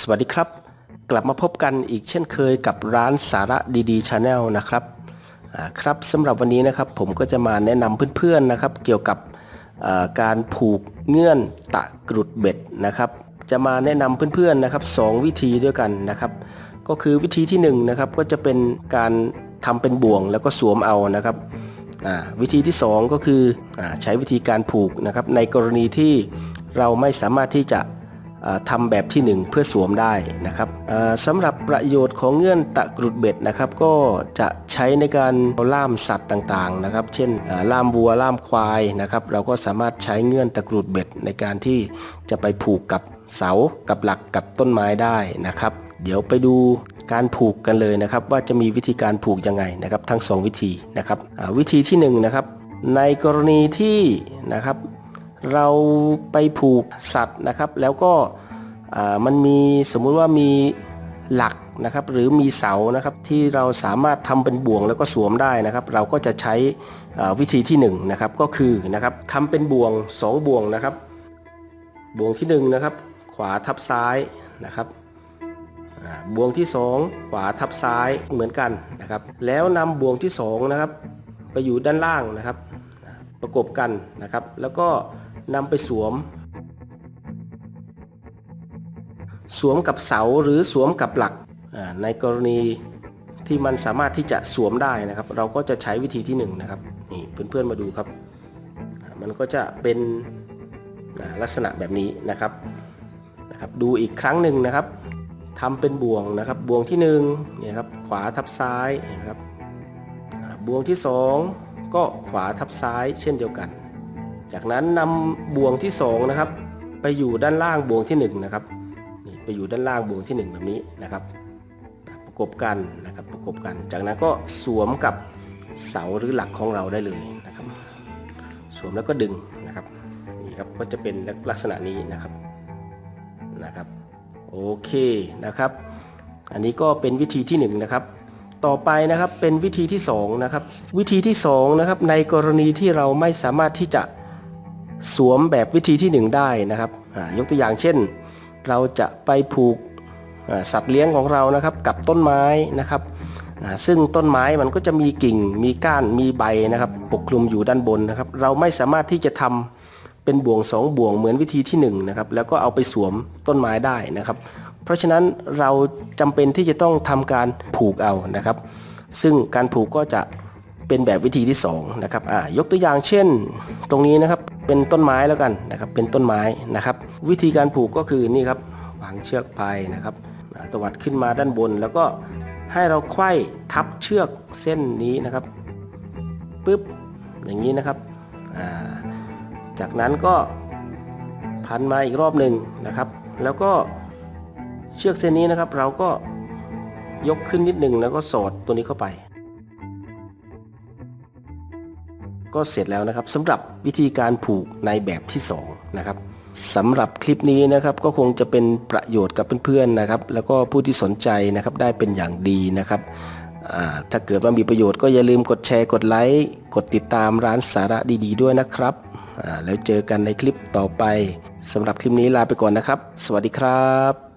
สวัสดีครับ กลับมาพบกันอีกเช่นเคยกับร้านสาระดีๆชาแนลนะครับครับสำหรับวันนี้นะครับผมก็จะมาแนะนำเพื่อนๆนะครับ เกี่ยวกับการผูกเงื่อนตะกรุดเบ็ดนะครับ จะมาแนะนำเพื่อนๆนะครับสองวิธีด้วยกันนะครับ ก็คือวิธีที่หนึ่งนะครับก็จะเป็นการทำเป็นบ่วงแล้วก็สวมเอานะครับวิธีที่ 2 ก็คืออใช้วิธีการผูกนะครับในกรณีที่เราไม่สามารถที่จะ ทำแบบที่ 1 เพื่อสวมได้นะครับสำหรับประโยชน์ของเงื่อนตะกรุดเบ็ดนะครับก็จะใช้ในการล่ามสัตว์ต่างๆนะครับ เช่นล่ามวัวล่ามควายนะครับ เราก็สามารถใช้เงื่อนตะกรุดเบ็ดในการที่จะไปผูกกับเสากับหลักกับต้นไม้ได้นะครับ เดี๋ยวไปดูการผูกกันเลยนะครับ ว่าจะมีวิธีการผูกยังไงนะครับ ทั้ง 2 วิธีนะครับวิธีที่1นงนะครับในกรณีที่นะครับ เราไปผูกสัตว์นะครับ แล้วก็มันมีสมมุติว่ามีหลักนะครับ หรือมีเสานะครับที่เราสามารถทำเป็นบ่วงแล้วก็สวมได้นะครับ เราก็จะใช้วิธีที่1นงนะครับก็คือนะครับทำเป็นบ่วง 2 บ่วงนะครับ บ่วงที่1นงนะครับ ขวาทับซ้ายนะครับบ่วงที่ 2 ขวาทับซ้ายเหมือนกันนะครับ แล้วนำบ่วงที่2นะครับไปอยู่ด้านล่างนะครับ ประกบกันนะครับ แล้วก็ นำไปสวม สวมกับเสาหรือสวมกับหลักในกรณีที่มันสามารถที่จะสวมได้นะครับ เราก็จะใช้วิธีที่1นนะครับนี่เพื่อนๆมาดูครับ มันก็จะเป็นลักษณะแบบนี้นะครับนะครับดูอีกครั้งหนึ่งนะครับทำเป็นบ่วงนะครับบ่วงที่1เนี่ครับขวาทับซ้ายนะครับบ่วงที่ 2 ก็ขวาทับซ้ายเช่นเดียวกัน จากนั้นนำบ่วงที่2นะครับไปอยู่ด้านล่างบ่วงที่1นะครับนี่ไปอยู่ด้านล่างบ่วงที่ 1 แบบนี้นะครับ ประกบกันนะครับประกบกัน จากนั้นก็สวมกับเสาหรือหลักของเราได้เลยนะครับ สวมแล้วก็ดึงนะครับนี่ครับก็จะเป็นลักษณะนี้นะครับนะครับโอเคนะครับ อันนี้ก็เป็นวิธีที่1นงนะครับต่อไปนะครับเป็นวิธีที่2นะครับวิธีที่2นะครับในกรณีที่เราไม่สามารถที่จะ สวมแบบวิธีที่ 1 ได้นะครับยกตัวอย่างเช่น เราจะไปผูกสัตว์เลี้ยงของเรานะครับกับต้นไม้นะครับซึ่งต้นไม้มันก็จะมีกิ่ง มีก้านมีใบนะครับปกคลุมอยู่ด้านบนนะครับ เราไม่สามารถที่จะทำเป็นบ่วงสองบ่วงเหมือนวิธีที่1นงนะครับแล้วก็เอาไปสวมต้นไม้ได้นะครับ เพราะฉะนั้นเราจำเป็นที่จะต้องทำการผูกเอานะครับ ซึ่งการผูกก็จะเป็นแบบวิธีที่2นะครับยกตัวอย่างเช่น ตรงนี้นะครับ เป็นต้นไม้แล้วกันนะครับเป็นต้นไม้นะครับ วิธีการผูกก็คือนี่ครับวางเชือกไปนะครับตวัดขึ้นมาด้านบน แล้วก็ให้เราไขว้ทับเชือกเส้นนี้นะครับปึ๊บอย่างนี้นะครับจากนั้นก็พันมาอีกรอบหนึ่งนะครับ แล้วก็เชือกเส้นนี้นะครับ เราก็ยกขึ้นนิดหนึ่งแล้วก็สอดตัวนี้เข้าไป ก็เสร็จแล้วนะครับสำหรับวิธีการผูกในแบบที่2นะครับสำหรับคลิปนี้นะครับก็คงจะเป็นประโยชน์กับเพื่อนๆนะครับ แล้วก็ผู้ที่สนใจนะครับได้เป็นอย่างดีนะครับถ้าเกิดว่ามีประโยชน์ก็อย่าลืมกดแชร์กดไลค์กดติดตามร้านสาระดี ๆ ด้วยนะครับแล้วเจอกันในคลิปต่อไปสำหรับคลิปนี้ลาไปก่อนนะครับ สวัสดีครับ